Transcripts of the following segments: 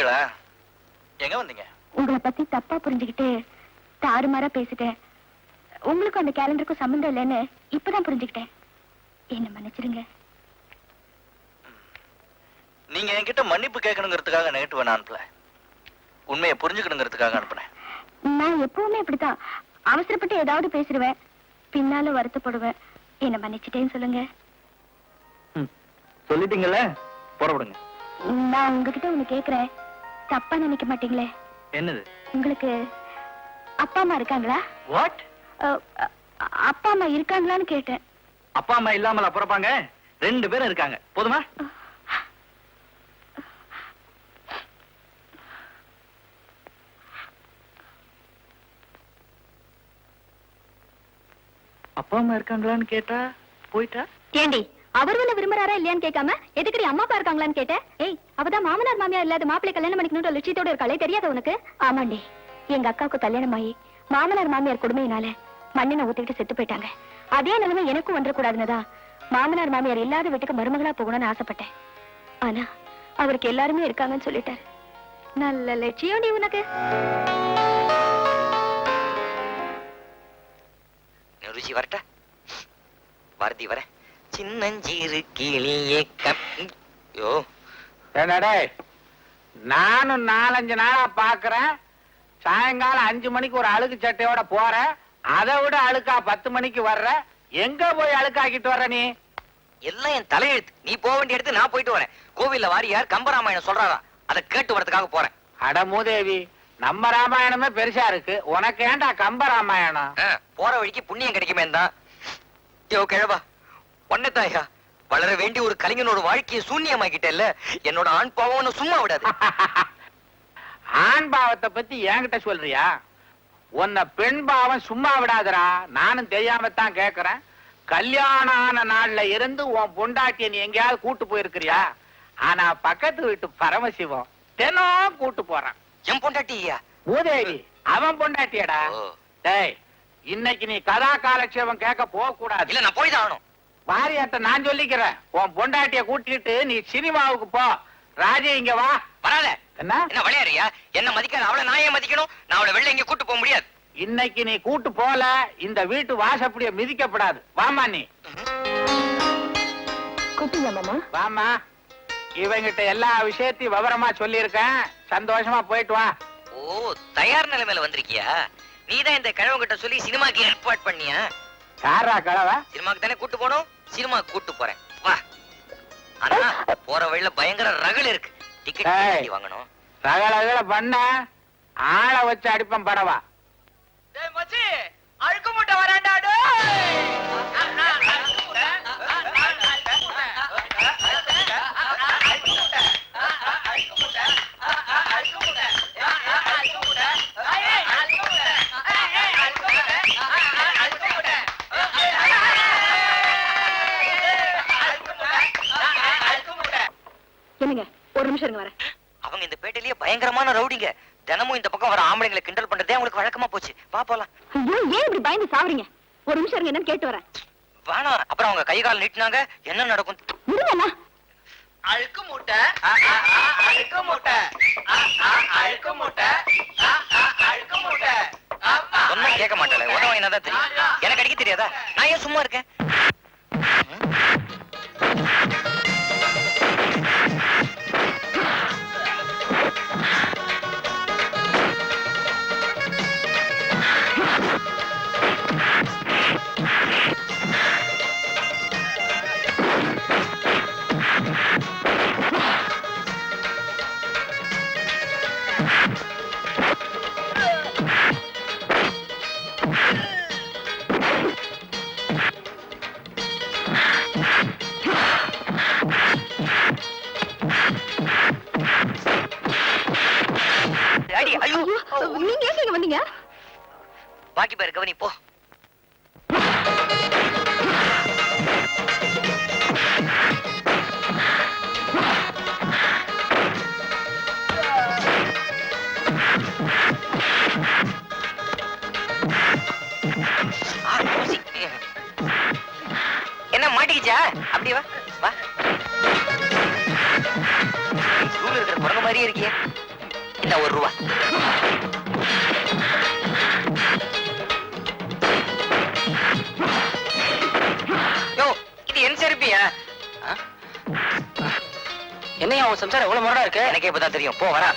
நீங்களா எங்க வந்தீங்க? உங்களை பத்தி தப்பா புரிஞ்சுக்கிட்டு தாறுமாறா பேசிட்டேன். உங்களுக்கும் அந்த கேலண்டருக்கும் சம்மந்தம் இல்லைன்னு இப்பதான் புரிஞ்சுக்கிட்டேன். என்ன மன்னிச்சிடுங்க. நீங்க என்கிட்ட மன்னிப்பு கேட்கணுங்கிறதுக்காக நெகட்டிவ் நான் அனுப்பல. உண்மையை புரிஞ்சுக்கணுங்கிறதுக்காக அனுப்புனேன். நான் எப்பவுமே இப்படித்தான். அவசரப்பட்டு ஏதாவது பேசிடுவேன். பின்னால வருத்தப்படுவேன். என்ன மன்னிச்சிட்டேன்னு சொல்லுங்க. சொல்லிட்டீங்கல்ல? புறப்படுங்க நான் உங்ககிட்ட ஒண்ணு கேக்குறேன். தப்பா நினைக்க மாட்டீங்களே? என்னது? உங்களுக்கு அப்பா அம்மா இருக்காங்களா? வாட் அப்பா அம்மா இருக்காங்களான்னு கேட்டேன். அப்பா அம்மா இல்லாமல பிறப்பாங்க? ரெண்டு பேரும் இருக்காங்க. போதுமா? அப்பா அம்மா இருக்காங்களான்னு கேட்டா போயிட்டா? ஏண்டி அவர் ஒண்ணு விரும்புறாரா இல்லையான்னு கேட்காம எதுக்கடி அம்மா அப்பா இருக்காங்களான்னு கேட்டேன் ஏய் அவதான் மாமனார் மாமியார் இல்லாத மாப்பிள்ளை கல்யாணம் பண்ணிக்கணும்ன்ற லட்சியத்தோட இருக்காளே தெரியாத உனக்கு? ஆமாண்டி. எங்க அக்காவுக்கு கல்யாணம் ஆகி மாமனார் மாமியார் கொடுமையினால மண்ணினை ஊத்திக்கிட்டு செத்து போயிட்டாங்க. அதே நிலைமை எனக்கும் வந்துடக்கூடாதுன்னுதான் மாமனார் மாமியார் இல்லாத வீட்டுக்கு மருமகளா போகணும்னு ஆசைப்பட்டேன். ஆனா அவருக்கு எல்லாருமே இருக்காங்கன்னு சொல்லிட்டாரு. நல்ல லட்சியம் நீ உனக்கு வரட்டா. வரதி வரேன் சின்னஞ்சீரு கிளியே கப். யோ. என்னடே நானும் நாலஞ்சு நாளா பாக்குறேன். சாயங்காலம் அஞ்சு மணிக்கு ஒரு அழுக்கு சட்டையோட போறேன் அதை விட அழுக்கா பத்து மணிக்கு வர்ற. எங்க போய் அழுக்காக்கிட்டு வர்ற நீ? எல்லாம் என் தலையெழுத்து. நீ போக வேண்டிய இடத்துக்கு நான் போயிட்டு வரேன். கோவில்ல வாரியார் கம்பராமாயணம் சொல்றாரா? அதை கேட்டு வரதுக்காக போறேன். அட மூதேவி நம்ம ராமாயணமே பெருசா இருக்கு. உனக்கு ஏன்டா கம்ப ராமாயணம் போற வழிக்கு புண்ணியம் கிடைக்குமே தான் யோ கிழவா. ஒன்னதாயா வளர வேண்டிய ஒரு கலைஞனோட வாழ்க்கையை சூன்யமாக்கிட்டேல்ல என்னோட ஆண் பாவம் சும்மா விடாது. ஆண் பாவத்தை பத்தி என்கிட்ட சொல்றியா? உன்னை பெண் பாவம் சும்மா விடாதடா. நானும் தெரியாம தான் கேக்குறேன். கல்யாணம் ஆன நாள்ல இருந்து உன் பொண்டாட்டிய நீ எங்கேயாவது கூட்டு போயிருக்கிறியா? ஆனா பக்கத்து வீட்டு பரமசிவம் தினம் கூட்டு போறான். என் பொண்டாட்டியா? மூதேவி அவன் பொண்டாட்டியடா. டேய் இன்னைக்கு நீ கதா காலட்சேபம் கேட்க போக கூடாது இல்ல நான் போய் தான் வாரியாட்ட நான் சொல்லிக்கிறேன். உன் பொண்டாட்டிய கூட்டிட்டு நீ சினிமாவுக்கு போ. ராஜே இங்க வா. வராத. என்ன? என்ன விளையாடுறியா? என்ன மதிக்காத? அவளை நான் ஏன் மதிக்கணும்? நான் அவளை வெளில எங்க கூட்டு போக முடியாது. இன்னைக்கு நீ கூட்டு போல இந்த வீட்டு வாசப்படிய மிதிக்கப்படாது. வாமா நீ. வாமா. இவங்கிட்ட எல்லா விஷயத்தையும் விவரமா சொல்லியிருக்கேன். சந்தோஷமா போயிட்டு வா. ஓ தயார் நிலைமையில வந்திருக்கியா? நீதான் இந்த கிழவங்கிட்ட சொல்லி சினிமாக்கு ஏற்பாடு பண்ணியா? யாரா கலவ? சினிமாக்கு தானே கூட்டு போனோம். சினிமாக்கு கூட்டு போறேன். வா. ஆனா போற வழியில பயங்கர ரகள் இருக்கு. டிக்கெட் வாங்கணும். ரகல ரகல பண்ண ஆளை வச்சு அடிப்பேன் படவா. அழுக்கு மூட்டை வராண்டா என்னங்க ஒரு நிமிஷம் இருங்க வரேன் அவங்க இந்த பேட்டையிலேயே பயங்கரமான ரவுடிங்க. தினமும் இந்த பக்கம் வர ஆம்பளைங்களை கிண்டல் பண்றதே அவங்களுக்கு வழக்கமா போச்சு. வா போலாம். ஏன் இப்படி பயந்து சாவறீங்க? ஒரு நிமிஷம் இருங்க என்னன்னு கேட்டு வரேன். வேணாம் அப்புறம் அவங்க கை கால் நீட்டினாங்க. என்ன நடக்கும்? அழுக்கு மூட்டை. அழுக்கு மூட்டை. அழுக்கு மூட்டை. அழுக்கு மூட்டை. சொன்னா கேட்க மாட்டாளே. உதவ என்னதான் தெரியும். எனக்கு அடிக்க தெரியாதா? நான் ஏன் சும்மா இருக்கேன்? இருக்கிற குரங்கு மாதிரியே இருக்கியே இந்த ஒரு ரூபா. யோ இது என் செருப்பியா? என்னையா உன் சம்சாரம் எவ்வளவு முரடா இருக்கு? எனக்கே இப்பதான் தெரியும். போ வரா.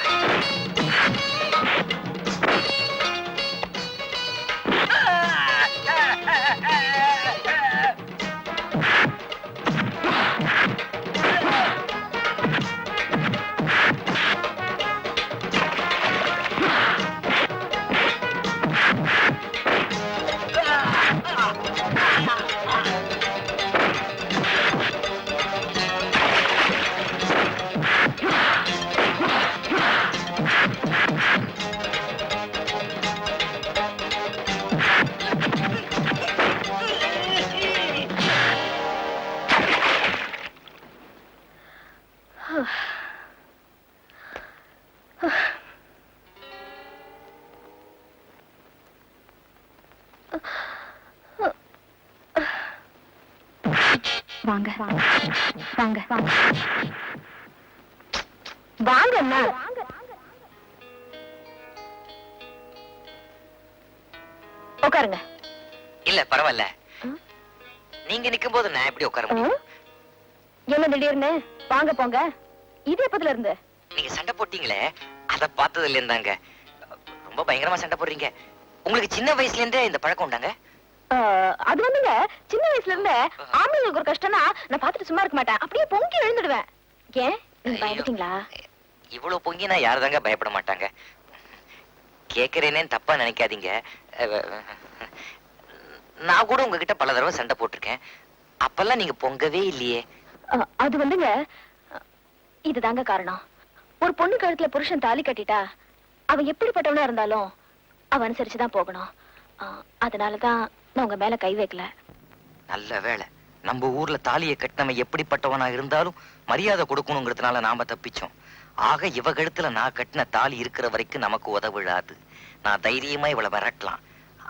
வாங்க வாங்க வாங்க வாங்க. உட்காருங்க. இல்ல பரவாயில்ல. நீங்க நிக்கும் போது நான் எப்படி உட்கார முடியும்? என்ன திடீர்னு? வாங்க போங்க. இது எப்பத்துல இருந்து? நீங்க சண்டை போட்டீங்களே அத பார்த்ததுல இருந்தாங்க. ரொம்ப பயங்கரமா சண்டை போடுறீங்க. உங்களுக்கு சின்ன வயசுல இருந்தே இந்த பழக்கம் உண்டாங்க? அது வந்துங்க சின்ன வயசுல இருந்து ஆம்பளைங்களுக்கு ஒரு கஷ்டம்னா நான் பார்த்துட்டு சும்மா இருக்க மாட்டேன். அப்படியே பொங்கி எழுந்துடுவேன். ஏன்? பயந்துட்டீங்களா? இவ்வளவு பொங்கி நான் யாருதாங்க பயப்பட மாட்டாங்க? கேக்குறேனேன்னு தப்பா நினைக்காதீங்க. நான் கூட உங்ககிட்ட பல தடவை சண்டை போட்டிருக்கேன். அப்பெல்லாம் நீங்க பொங்கவே இல்லையே. அது வந்துங்க இதுதாங்க காரணம். ஒரு பொண்ணு கழுத்துல புருஷன் தாலி கட்டிட்டா அவன் எப்படிப்பட்டவனா இருந்தாலும் அவன் அனுசரிச்சுதான் போகணும். அதனாலதான் நான் உங்க மேல கை வைக்கல. நல்ல வேளை. நம்ம ஊர்ல தாலியை கட்டினவன் எப்படிப்பட்டவனா இருந்தாலும் மரியாதை கொடுக்கணுங்கிறதுனால நாம தப்பிச்சோம். ஆக இவ கழுத்துல நான் கட்டின தாலி இருக்கிற வரைக்கும் நமக்கு உதவிடாது. நான் தைரியமா இவளை விரட்டலாம்.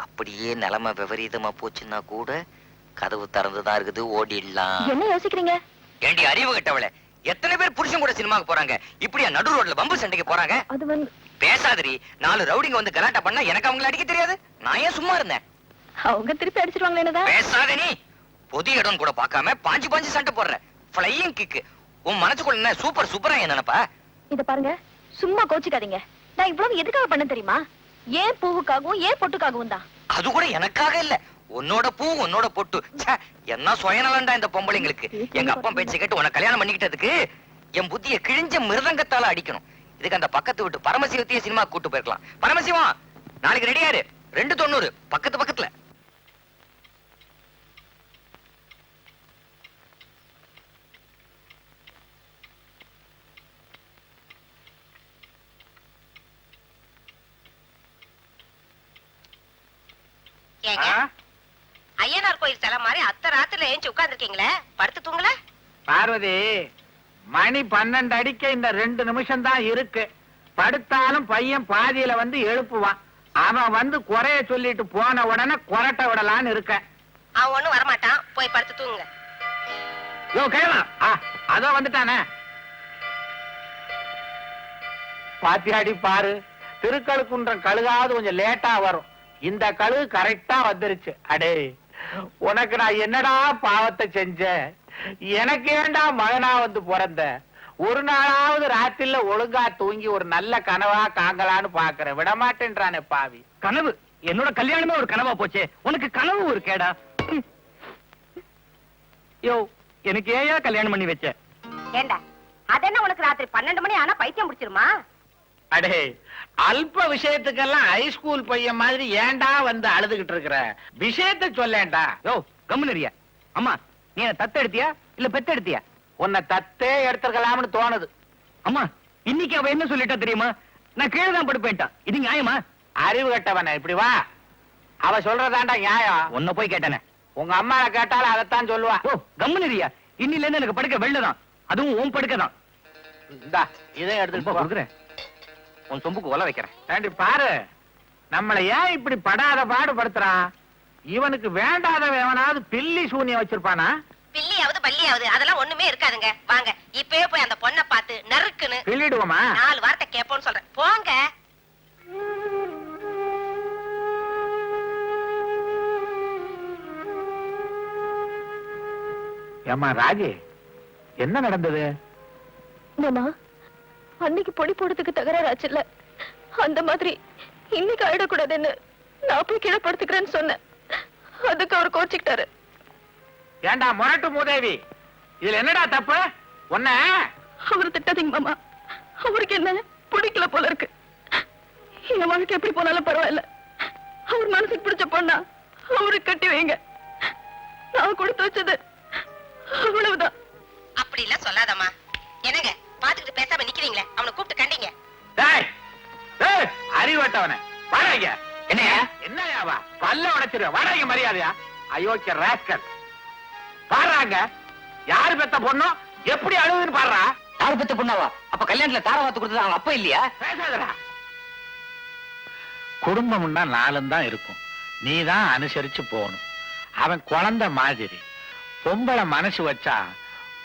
அப்படியே நிலைமை விபரீதமா போச்சுன்னா கூட கதவு திறந்துதான் இருக்குது ஓடிடலாம். என்ன யோசிக்கிறீங்க? ஏண்டி அறிவு கட்டவளே. எத்தனை பேர் புருஷன் கூட சினிமாக்கு போறாங்க? இப்படியா நடு ரோட்ல பம்பு சண்டைக்கு போறாங்க? அது வந்து பேசாதடி. நாலு ரவுடிங்க வந்து கலாட்டா பண்ணா எனக்கு அவங்கள அடிக்க தெரியாது. நான் ஏன் சும்மா இருந்தேன்? அவங்க திருப்பி அடிச்சிருவாங்களே என்னதான் பேசாத நீ. பொது இடம் கூட பார்க்காம பாஞ்சு பாஞ்சு சண்டை போடுற. ஃப்ளையிங் கிக்கு உன் மனசுக்குள்ள என்ன சூப்பர் சூப்பரா என்ன நினைப்பா? இத பாருங்க. சும்மா கோச்சிக்காதீங்க. நான் இவ்வளவு எதுக்காக பண்ண தெரியுமா? ஏன் பூவுக்காகவும் ஏன் பொட்டுக்காகவும் தான். அது கூட எனக்காக இல்ல. உன்னோட பூ உன்னோட பொட்டு. என்ன சுயநலண்டா இந்த பொம்பளைங்களுக்கு. எங்க அப்பா பேச்சை கேட்டு உன்னை கல்யாணம் பண்ணிக்கிட்டதுக்கு என் புத்திய கிழிஞ்ச மிருதங்கத்தால அடிக்கணும். இதுக்கு அந்த பக்கத்து விட்டு பரமசிவத்தையே சினிமா கூட்டு போயிருக்கலாம். பரமசிவம் நாளைக்கு ரெடியாரு ரெண்டு தொண்ணூறு பக்கத்து பக்கத்துல? ஐயனார் கோயில் சில மாதிரி அத்த ராத்திரில ஏஞ்சி உட்கார்ந்துருக்கீங்களே? படுத்து தூங்கல? பார்வதி மணி பன்னெண்டு அடிக்க இந்த ரெண்டு நிமிஷம் தான் இருக்கு. படுத்தாலும் பையன் பாதியில வந்து எழுப்புவான். அவன் வந்து குறைய சொல்லிட்டு போன உடனே கொரட்ட விடலான்னு இருக்க அவன் ஒண்ணும் வரமாட்டான். போய் படுத்து தூங்குங்க. யோ கேளலாம் அதோ வந்துட்டானே. பாத்தியாடி பாரு. திருக்கழுக்குன்றம் கழுகாவது கொஞ்சம் லேட்டா வரும். இந்த கழுகு கரெக்டா வந்துருச்சு. அடே உனக்கு நான் என்னடா பாவத்தை செஞ்சேன்? எனக்கு ஏன்டா மகனா வந்து பிறந்த? ஒரு நாளாவது ராத்திரில ஒழுங்கா தூங்கி ஒரு நல்ல கனவா காங்கலான்னு பாக்குறேன் விடமாட்டேன்றானே பாவி. கனவு? என்னோட கல்யாணமே ஒரு கனவா போச்சே. உனக்கு கனவு ஒரு கேடா? யோ எனக்கு ஏயா கல்யாணம் பண்ணி வச்ச? ஏண்டா? அதென்ன உனக்கு ராத்திரி பன்னெண்டு மணி ஆனா பைத்தியம் முடிச்சிருமா அடே அல்ப விஷயத்துக்கெல்லாம் ஹைஸ்கூல் பையன் மாதிரி ஏன்டா வந்து அழுதுகிட்டு இருக்கிற? விஷயத்த சொல்லேன்டா. யோ கம்முனரியா அம்மா நீ என்ன தத்து எடுத்தியா? இல்ல பெத்து எடுத்தியா? உன்னை தத்தே எடுத்துக்கலாம்னு தோணுது. அம்மா இன்னைக்கு அவ என்ன சொல்லிட்டா தெரியுமா? நான் கீழே தான் படுப்பேன்ட்டான் இது நியாயமா? அறிவு கட்டவன இப்படி வா. அவ சொல்றதாண்டா நியாயம். உன்னை போய் கேட்டானே. உங்க அம்மாவை கேட்டாலும் அதைத்தான் சொல்லுவா. ஓ கம்முனரியா இன்னில இருந்து எனக்கு படுக்க வெள்ள தான் அதுவும் உன் படுக்க தான் இந்தா இதை எடுத்துட்டு. கொடுக்குறேன். உன் சொம்புக்கு ஒல வைக்கிறேன். பாரு. நம்மள ஏன் இப்படி படாத பாடுபடுத்துறான் இவனுக்கு வேண்டாத எவனாவது பில்லி சூனியம் வச்சிருப்பானா? பில்லியாவது பள்ளியாவது அதெல்லாம் ஒண்ணுமே இருக்காதுங்க. வாங்க இப்பயே போய் அந்த பொண்ணை பார்த்து நறுக்குன்னு பில்லிடுவோமா? நாலு வார்த்தை கேட்போம்னு சொல்றேன். போங்க. ஏமா ராஜி என்ன நடந்தது? மாமா அன்னைக்கு பொடி போடுறதுக்கு தகராறு ஆச்சுல்ல அந்த மாதிரி இன்னைக்கு ஆயிடக்கூடாதுன்னு நான் போய் கீழே படுத்துக்கிறேன்னு சொன்னேன். அதுக்கு அவர் கோச்சிக்கிட்டாரு. ஏண்டா முரட்டு மூதேவி இதுல என்னடா தப்பு? உன்ன? அவர் திட்டாதீங்க மாமா. அவருக்கு என்ன பிடிக்கல போல இருக்கு. என் வாழ்க்கை எப்படி போனாலும் பரவாயில்ல. அவர் மனசுக்கு பிடிச்ச பொண்ணா அவருக்கு கட்டி வைங்க. நான் கொடுத்து வச்சது அவ்வளவுதான். அப்படி எல்லாம் சொல்லாதம்மா. என்னங்க பாத்துக்கிட்டு பேசாம நிக்கிறீங்களே? அவனை கூப்பிட்டு கண்டீங்க. டேய் டேய் அறிவட்டவனே வாடகைங்க என்னையா? என்னையா வா பல்ல உடைச்சிருவேன் வாடகைங்க மரியாதையா? அயோக்கிய ராஸ்கல். பாடுறாங்க. யாரு பெத்த பொண்ணோ? எப்படி அழுகுதுன்னு பாடுறா? தாரு பத்த பொண்ணாவா? அப்ப கல்யாணத்துல தார வாத்து கொடுத்தது அவங்க அப்பா இல்லையா? பேசாதடா. குடும்பம்னா நாலும் தான் இருக்கும். நீ தான் அனுசரிச்சு போகணும். அவன் குழந்தை மாதிரி. பொம்பளை மனசு வச்சா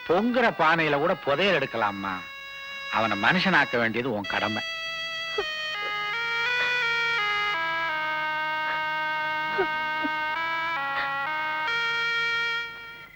பொங்குற பானையில கூட புதையல் எடுக்கலாமா அவனை மனுஷனாக்க வேண்டியது உன் கடமை.